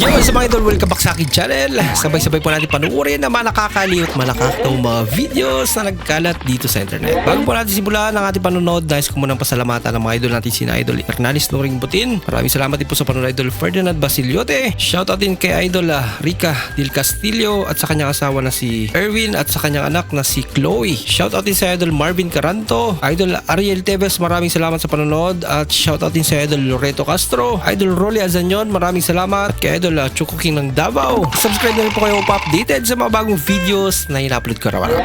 Yo, sa mga idol, welcome back sa akin channel. Sabay-sabay po natin panuorin ang mga nakakaliw at malakakatawang mga videos na nagkalat dito sa internet. Bago po natin simulan ang ating panonood, nais ko munang pasalamatan ang mga idol natin sina Idol Hernanis Noring Butin. Maraming salamat din po sa panonood Idol Ferdinand Basiliote. Shoutout din kay Idol ah, Rica Del Castillo at sa kanyang asawa na si Erwin at sa kanyang anak na si Chloe. Shoutout din sa Idol Marvin Caranto, Idol Ariel Tevez, maraming salamat sa panonood at shoutout din sa Idol Loreto Castro, Idol Rolly Azanyon, maraming salamat at kay Idol uh, Choco King ng Davao. Subscribe na rin po kayo pa-updated sa mga bagong videos na ina-upload ko araw-araw.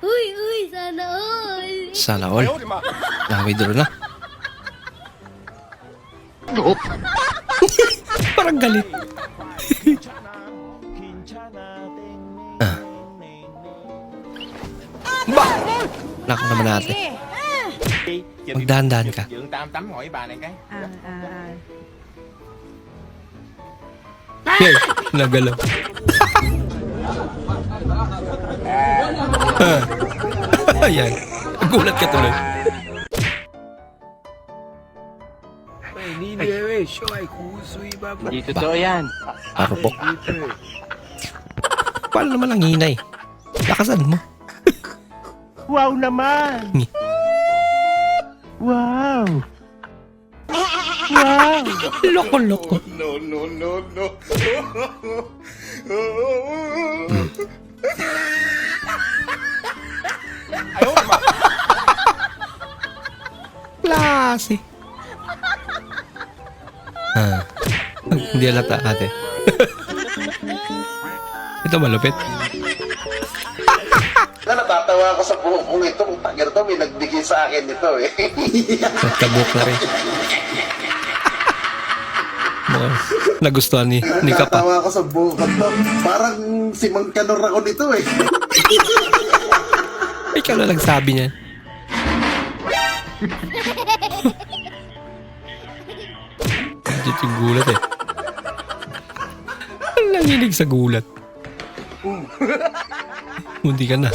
Uy, uy, sana all. Sana all. Nakawidro na. Parang galit. ah. Ba! Nako naman natin. Magdahan-dahan ka. Dượng Tam tắm hỏi bà này cái À, à, à. Yay! Nagalaw. Ah. Ayan. Gulat ka tuloy. Hindi totoo yan Parupok. Paano naman ang hinay? Lakasan mo. Wow naman Ni. Wow Loko-loko. No no no no Klase. Ah. Hindi alata ate. Ito malupit. Na natatawa ako sa buhok kong ito. Kung tagal to, may nagbigay sa akin nito eh. Nagkabuk na rin. Mukhang nagustuhan ni, ni Kapa. Natatawa ako sa buhok ko to. Parang si Mang Kanor ako nito eh. Ikaw na lang sabi niyan. Legit yung gulat eh. Ang nanginig sa gulat. Hindi ka na.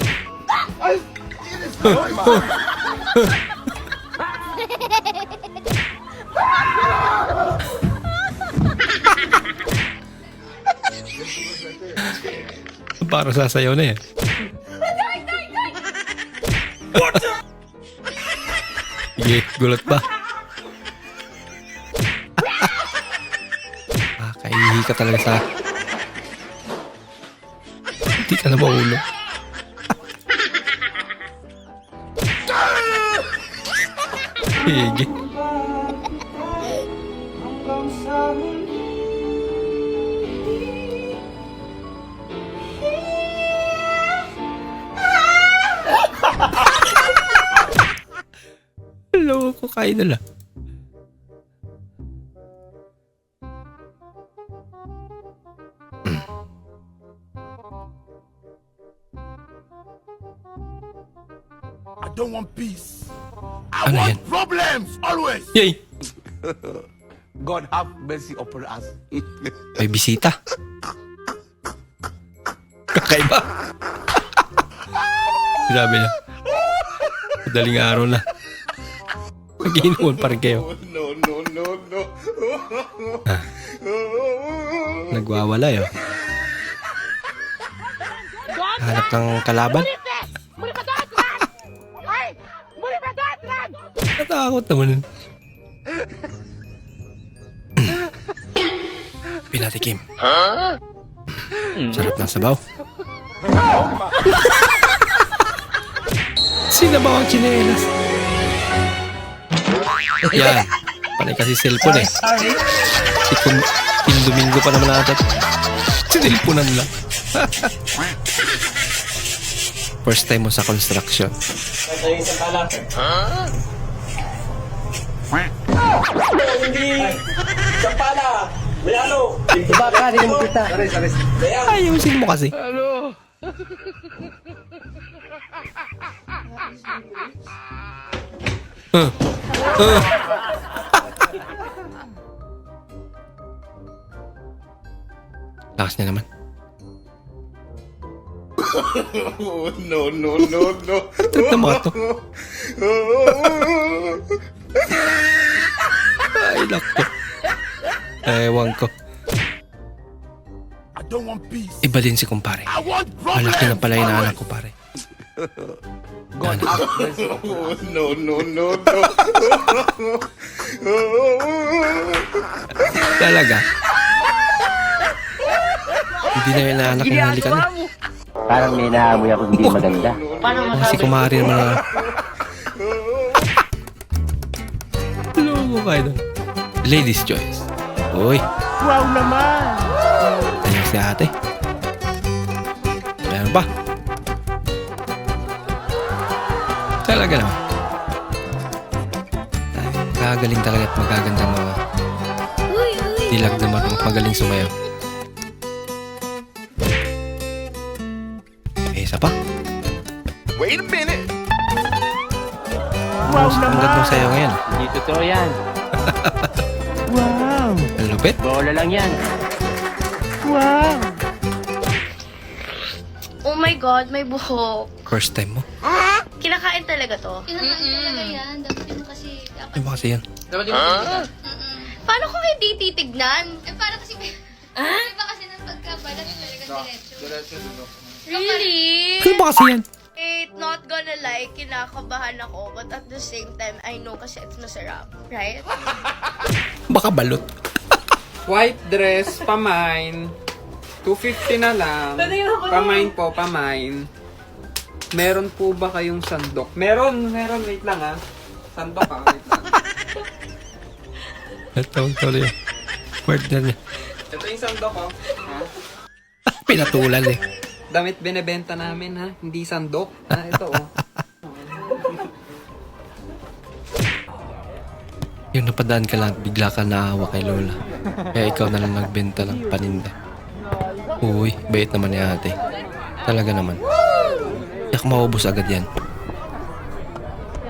Para sasayaw na yan. Sige, gulat pa. ah, kaihi ka talaga sa... Hindi ka na maulo. Sige. Loko kayo nila. I don't want peace. I Ano want yan? problems always. Yay! God have mercy upon us May bisita. Kakaiba. Sabi niya. Madaling araw na. Mag-iinuman pa rin kayo. No no no no Nagwawala yun. Hanap ng kalaban. Natakot naman yun. Pinatikim. Sarap ng sabaw. Sinabaw ang chinelas. Yan. Panay kasi cellphone eh. Itong Domingo pa naman ata. Sinilpunan lang. First time mo sa construction. Ayusin mo kasi. Uh, uh. Lakas niya naman. No no no no Trip na mga to. Ay, nako. Ewan ko. I don't want peace. Iba din si kumpare. I want problems. Malaki na pala yung anak ko, pare. God have mercy upon us. Talaga. Hindi na yung anak na halikan na. Parang may naamoy ako hindi maganda. Kasi kumari naman na. Kayo doon. Ladies choice. Uy. Wow naman. Ayan si ate. Meron pa. Talaga naman. Ay, Magagaling talaga at magagandang mga Uy, uy. dilag na marunong magaling sumayaw. Wow Ang ganda ng sayaw ngayon. Hindi totoo yan. Ang lupit. Bola lang yan. Oh my God, may buhok. First time mo. Kinakain talaga to. Kinakain talaga yan. Dapat yun kasi, dapat. Ano ba kasi yan? Paano kung hindi titignan? Eh, para kasi, ah? Iba kasi ng pagkabalat talaga diretso. Really? Ano ba kasi yan? Gonna lie, kinakabahan ako. But at the same time, I know kasi it's masarap. Right? Baka balot. White dress, pamain. 250 na lang. Pamain po, pamain. Meron po ba kayong sandok? Meron, meron. Wait lang ha. Sandok ha, wait lang. Ito, ito yun. Word na niya. Ito yung sandok ko. Ha? Pinatulan eh. Damit binebenta namin ha. Hindi sandok. Ha, ito oh. Yung napadaan ka lang, bigla ka naawa kay Lola. Kaya ikaw na lang nagbenta ng paninda. Uy, bait naman ni ate. Talaga naman. Yak maubos agad yan.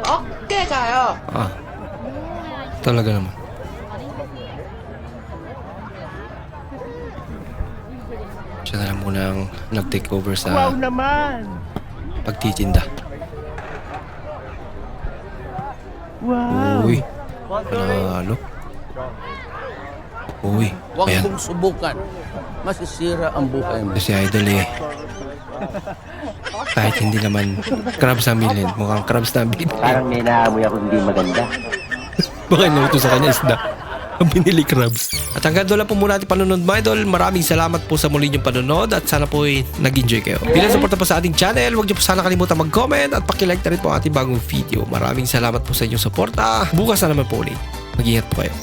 Okay kayo. Ah. Talaga naman. Siya na lang muna ang nag-take over sa wow naman. pagtitinda. Wow. Uy. Panalo. Uy. Huwag Ayan. mong subukan. Masisira ang buhay mo. Si Idol eh. Kahit hindi naman crabs na bilhin. Mukhang crabs na bilhin. Parang may naamoy ako hindi maganda. Baka inuto sa kanya isda. Binili crabs. At hanggang doon lang po muna ating panunod mga idol. Maraming salamat po sa muli niyong panunod at sana po ay nag-enjoy kayo. Bilang suporta po sa ating channel, huwag niyo po sana kalimutan mag-comment at pakilike na rin po ang ating bagong video. Maraming salamat po sa inyong suporta. Bukas na naman po ulit. Mag-ingat po kayo.